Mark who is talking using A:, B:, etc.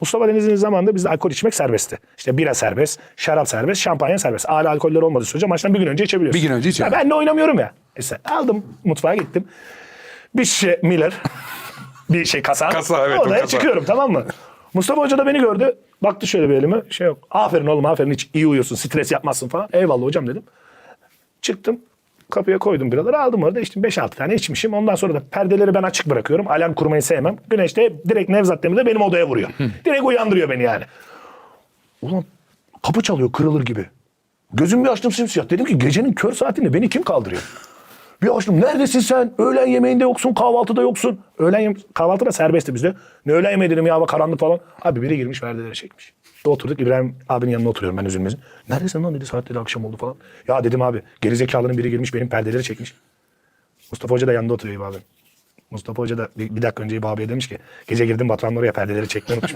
A: Mustafa Denizli'nin zamanında bizde alkol içmek serbestti. İşte bira serbest, şarap serbest, şampanya serbest. Ağır alkoller olmadığı sürece maçtan bir gün önce içebiliyorsun.
B: Bir gün önce.
A: Ya ben de oynamıyorum ya. İşte aldım mutfağa gittim. Bir şişe Miller, bir şey kasa.
B: Kasa, evet,
A: Odaya
B: kasa.
A: çıkıyorum tamam mı? Mustafa Hoca da beni gördü. Baktı şöyle bir elime. Şey yok. Aferin oğlum aferin hiç iyi uyuyorsun. Stres yapmazsın falan. Eyvallah hocam dedim. Çıktım. Kapıya koydum biraları aldım orada içtim 5-6 tane içmişim. Ondan sonra da perdeleri ben açık bırakıyorum. Alarm kurmayı sevmem. Güneş de direkt Nevzat Demir de benim odaya vuruyor. direkt uyandırıyor beni yani. Ulan kapı çalıyor kırılır gibi. Gözümü açtım simsiyah. Dedim ki gecenin kör saatinde beni kim kaldırıyor? Bir açtım. Neredesin sen? Öğlen yemeğinde yoksun, kahvaltıda yoksun. Öğlen yem kahvaltı da serbestti bizde. Ne öğlen yemeği dedim ya hava karanlık falan. Abi biri girmiş verdileri çekmiş. Bir Oturduk İbrahim abinin yanına oturuyorum ben üzülmezin. Neredesin lan dedi saat dedi akşam oldu falan. Ya dedim abi gerizekalının biri girmiş benim perdeleri çekmiş. Mustafa Hoca da yanında oturuyor İbo abi. Mustafa Hoca da bir, bir dakika önce İbo abiye demiş ki gece girdim Batuhan'ın oraya perdeleri çekmeyi unutmuş.